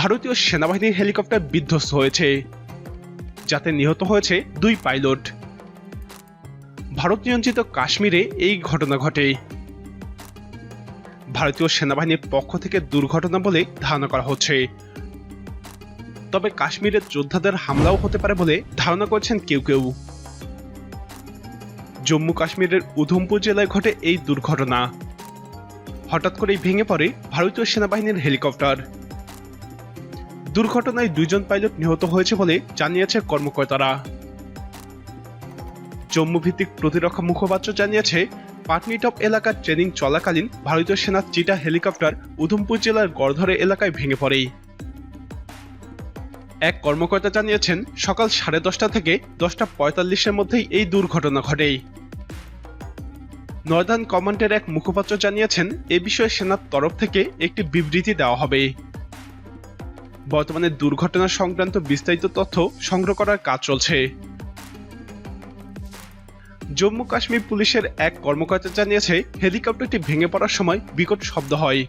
ভারতীয় সেনাবাহিনীর হেলিকপ্টার বিধ্বস্ত হয়েছে, যাতে নিহত হয়েছে দুই পাইলট। ভারত নিয়ন্ত্রিত কাশ্মীরে এই ঘটনা ঘটে। ভারতীয় সেনাবাহিনীর পক্ষ থেকে দুর্ঘটনা বলে ধারণা করা হচ্ছে। তবে কাশ্মীরের যোদ্ধাদের হামলাও হতে পারে বলে ধারণা করছেন কেউ কেউ। জম্মু কাশ্মীরের উধমপুর জেলায় ঘটে এই দুর্ঘটনা। হঠাৎ করেই ভেঙে পড়ে ভারতীয় সেনাবাহিনীর হেলিকপ্টার। দুর্ঘটনায় দুইজন পাইলট নিহত হয়েছে বলে জানিয়েছে কর্মকর্তারা। জম্মু ভিত্তিক প্রতিরক্ষা মুখপাত্র জানিয়েছে, পাটনিটপ এলাকার ট্রেনিং চলাকালীন ভারতীয় সেনার চিটা হেলিকপ্টার উধমপুর জেলার গড়ধরে এলাকায় ভেঙে পড়ে। এক কর্মকর্তা জানিয়েছেন, সকাল সাড়ে দশটা থেকে দশটা পঁয়তাল্লিশের মধ্যেই এই দুর্ঘটনা ঘটে। নর্দার্ন কমান্ডের এক মুখপাত্র জানিয়েছেন, এ বিষয়ে সেনার তরফ থেকে একটি বিবৃতি দেওয়া হবে। বর্তমানে দুর্ঘটনা সংক্রান্ত বিস্তারিত তথ্য সংগ্রহ করার কাজ চলছে। জম্মু কাশ্মীর পুলিশের এক কর্মকর্তা জানিয়েছে, হেলিকপ্টারটি ভেঙে পড়ার সময় বিকট শব্দ হয়।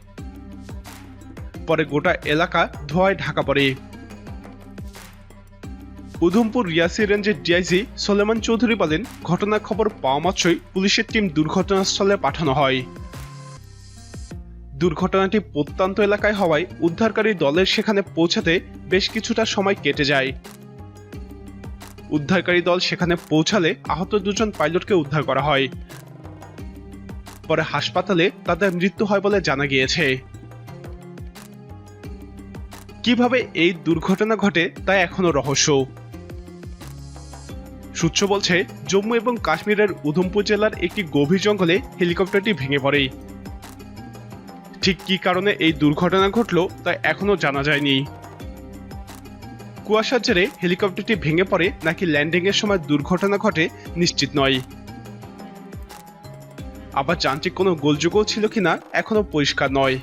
পরে গোটা এলাকা ধোঁয়ায় ঢাকা পড়ে। উধমপুর রিয়াসি রেঞ্জের ডিআইজি সোলেমান চৌধুরী বলেন, ঘটনার খবর পাওয়া মাত্রই পুলিশের টিম দুর্ঘটনাস্থলে পাঠানো হয়। দুর্ঘটনাটি প্রত্যন্ত এলাকায় হওয়ায় উদ্ধারকারী দলের সেখানে পৌঁছাতে বেশ কিছুটা সময় কেটে যায়। উদ্ধারকারী দল সেখানে পৌঁছালে আহত দুজন পাইলটকে উদ্ধার করা হয়। পরে হাসপাতালে তাদের মৃত্যু হয় বলে জানা গিয়েছে। কীভাবে এই দুর্ঘটনা ঘটে তা এখনও রহস্য। সূত্র বলছে, জম্মু এবং কাশ্মীরের উধমপুর জেলার একটি গভীর জঙ্গলে হেলিকপ্টারটি ভেঙে পড়ে। ঠিক কী কারণে এই দুর্ঘটনা ঘটল তা এখনও জানা যায়নি। কুয়াশার জেরে হেলিকপ্টারটি ভেঙে পড়ে নাকি ল্যান্ডিং এর সময় দুর্ঘটনা ঘটে নিশ্চিত নয়। আবার যান্ত্রিক কোনো গোলযোগও ছিল কিনা এখনও পরিষ্কার নয়।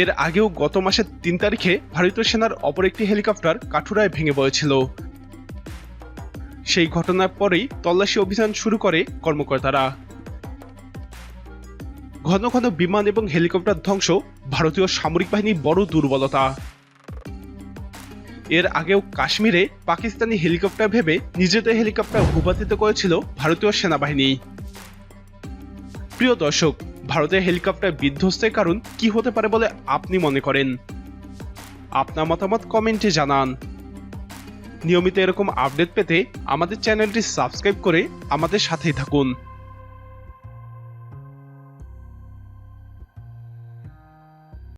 এর আগেও গত মাসের তিন তারিখে ভারতীয় সেনার অপর একটি হেলিকপ্টার কাঠুরায় ভেঙে পড়েছিল। সেই ঘটনার পরেই তল্লাশি অভিযান শুরু করে কর্মকর্তারা। ঘন ঘন বিমান এবং হেলিকপ্টার ধ্বংস, ভারতীয় সামরিক বাহিনীর বড় দুর্বলতা। এর আগেও কাশ্মীরে পাকিস্তানি হেলিকপ্টার ভেবে নিজেদের হেলিকপ্টার ভূপাতিত করেছিল ভারতীয় সেনাবাহিনী। প্রিয় দর্শক, ভারতের হেলিকপ্টার বিধ্বস্তের কারণ কি হতে পারে বলে আপনি মনে করেন? আপনার মতামত কমেন্টে জানান। নিয়মিত এরকম আপডেট পেতে আমাদের চ্যানেলটি সাবস্ক্রাইব করে আমাদের সাথেই থাকুন।